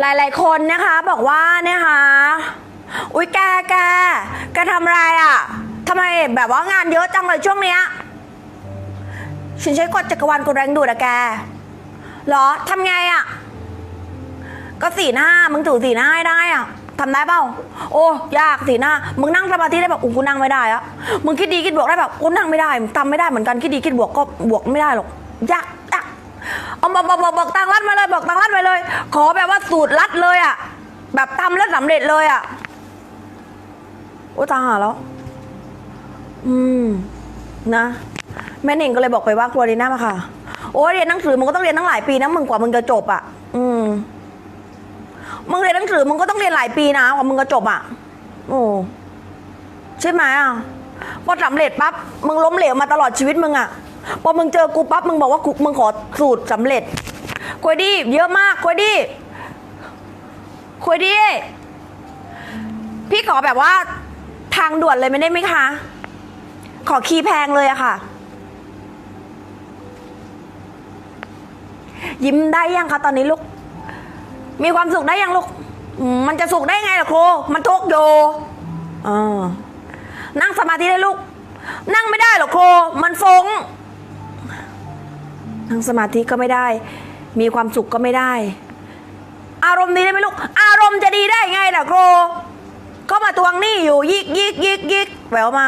หลายๆคนนะคะบอกว่านะคะ อุ๊ยแกแกแกทำอะไรอะ่ะทำไมแบบว่างานเยอะจังเลยช่วงเนี้ยฉันใช้กดจักรวาลกดแรงดูดอะแกเหรอทำไงอะ่ะ ก็สีหน้ามึงถูสีหน้าให้ได้อะ่ะทำได้เปล่า โอ้ยากสีหน้า มึงนั่งสมาธิได้แบบอู้กูนั่งไม่ได้อะมึงคิดดีคิดบวกได้แบบกูนั่งไม่ได้ทำไม่ได้เหมือนกันคิดดีคิดบวกก็บวกไม่ได้หรอกยาก เอาบอกบอกบอกบอกตังรัดมาเลยบอกตังรัดไปเลย ขอแบบว่าสูตรลัดเลยอะ่ะ แบบทำแล้วสำเร็จเลยอะ่ะโอ้ตาหาแล้ว อืม นะ แม่หนิงก็เลยบอกไปว่ากลัวเรีนหน้ามาค่ะ โอ้เรียนหนังสือมึงก็ต้องเรียนตั้งหลายปีนะมึงกว่ามึงจะจบอะ อืมมึงเรียนหนังสือมึงก็ต้องเรียนหลายปีนะกว่ามึงจะจบอะ โอ้ใช่ไหมอะพอสำเร็จปั๊บมึงล้มเหลวมาตลอดชีวิตมึงอะ พอมึงเจอกูปั๊บมึงบอกว่ากูมึงขอสูตรสำเร็จคุยดีเยอะมากคุยดีคุยดีพี่ขอแบบว่าทางด่วนเลยไม่ได้ไหมคะ ขอคีย์แพงเลยอะค่ะ ยิ้มได้ยังคะตอนนี้ลูก มีความสุขได้ยังลูก มันจะสุขได้ไงล่ะครูมันทุกข์อยู่านั่งสมาธิได้ลูก นั่งไม่ได้หรอกครู นั่งสมาธิก็ไม่ได้ มีความสุขก็ไม่ได้ อารมณ์ดีได้ไหมลูก อารมณ์จะดีได้ไงล่ะครูก็มาทวงหนี้อยู่ ยิกยิกยิกยิกแหววมา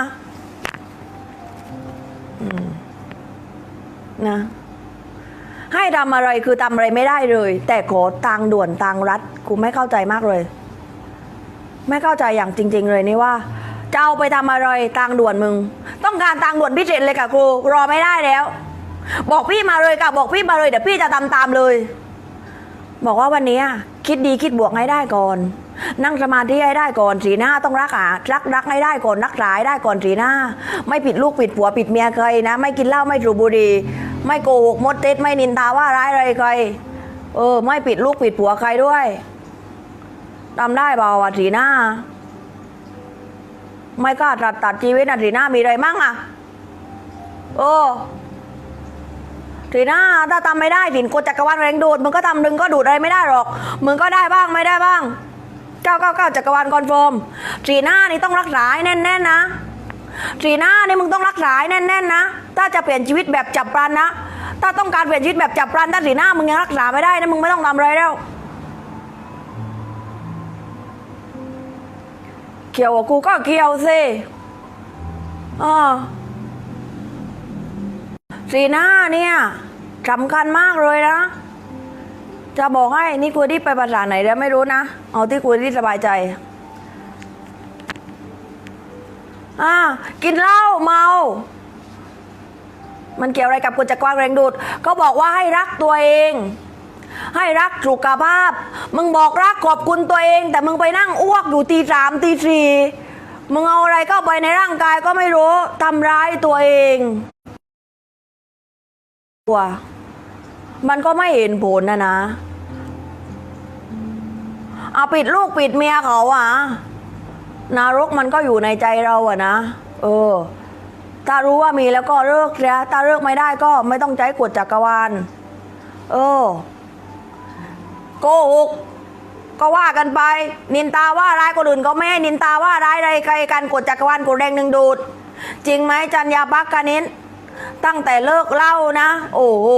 นะ ให้ทำอะไรคือทำอะไรไม่ได้เลย แต่ขอตังด่วนตังรัดกูไม่เข้าใจมากเลย ไม่เข้าใจอย่างจริง ๆ เลยนี่ว่าจะเอาไปทำอะไรตังด่วนมึง ต้องการตังด่วนพิเศษเลยค่ะครูรอไม่ได้แล้ว บอกพี่มาเลยค่ะบอกพี่มาเลยเดี๋ยวพี่จะทำตามเลย บอกว่าวันนี้คิดดีคิดบวกให้ได้ก่อน นั่งสมาธิให้ได้ก่อนสีหน้าต้องรักอะรักรักให้ได้ก่อนรักษาให้ได้ก่อนสีหน้า ไม่ผิดลูกผิดผัวผิดเมียใครนะ ไม่กินเหล้าไม่สูบุหรี่ไม่โกหกมดเท็จไม่นินทาว่าร้ายอะไรใครเออ ไม่ผิดลูกผิดผัวใครด้วยทำได้เปล่าอะสีหน้า ไม่กล้าตัดตัดชีวิตนะสีหน้ามีอะไรมั่งอะ เออ ทีน่าถ้าทำไม่ได้สินกดจักรวาลแรงดูดมึงก็ทำดึงก็ดูดอะไรไม่ได้หรอกมึงก็ได้บ้างไม่ได้บ้างเก้าเก้าเก้าจักรวาลคอนเฟิร์มทีน่านี่ต้องรักษาให้แน่นๆนะทีน่านี่มึงต้องรักษาให้แน่นๆนะ ถ้าจะเปลี่ยนชีวิตแบบจับปลันนะ ถ้าต้องการเปลี่ยนชีวิตแบบจับปลันถ้าทีน่ามึงยังรักษาไม่ได้นะมึงไม่ต้องทำอะไรแล้ว เกี่ยวกับกูก็เกี่ยวสิอ่า สีหน้าเนี่ยสำคัญมากเลยนะ จะบอกให้นี่คุยที่ไปภาษาไหนแล้วไม่รู้นะ เอาที่คุยที่สบายใจ อ่า กินเหล้าเมา มันเกี่ยวอะไรกับกฎจักรวาลแรงดูด ก็บอกว่าให้รักตัวเอง ให้รักสุขภาพ มึงบอกรักขอบคุณตัวเอง แต่มึงไปนั่งอ้วกอยู่ตีสามตีสี่มึงเอาอะไรเข้าไปในร่างกายก็ไม่รู้ทำร้ายตัวเอง ตัวมันก็ไม่เห็นผลนะนะเอาปิดลูกปิดเมียเขาอะนรกมันก็อยู่ในใจเราอะนะ เออ ถ้ารู้ว่ามีแล้วก็เลิกเสียถ้าเลิกไม่ได้ก็ไม่ต้องใช้กฎจักรวาล เออ โกหกก็ว่ากันไป นินตาว่าร้ายคนอื่นก็ไม่ให้นินตาว่าร้ายอะไรใครกันกฎจักรวาลกฎแรงหนึ่งดูด จริงไหมจันยาปักกานิน ตั้งแต่เลิกเหล่านะ โอ้โห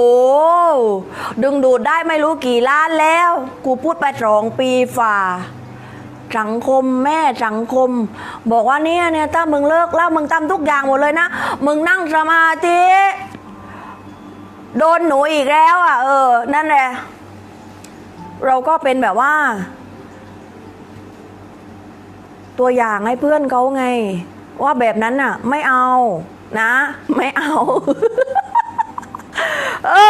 ดึงดูดได้ไม่รู้กี่ล้านแล้ว กูพูดไปสองปีฝ่า สังคมแม่สังคม บอกว่าเนี่ยเนี่ยถ้ามึงเลิกเหล่ามึงทำทุกอย่างหมดเลยนะ มึงนั่งสมาธิโดนหนูอีกแล้วอะ เออ นั่นแหละ เราก็เป็นแบบว่า ตัวอย่างให้เพื่อนเขาไง ว่าแบบนั้นน่ะ ไม่เอา นะ ไม่เอาเออ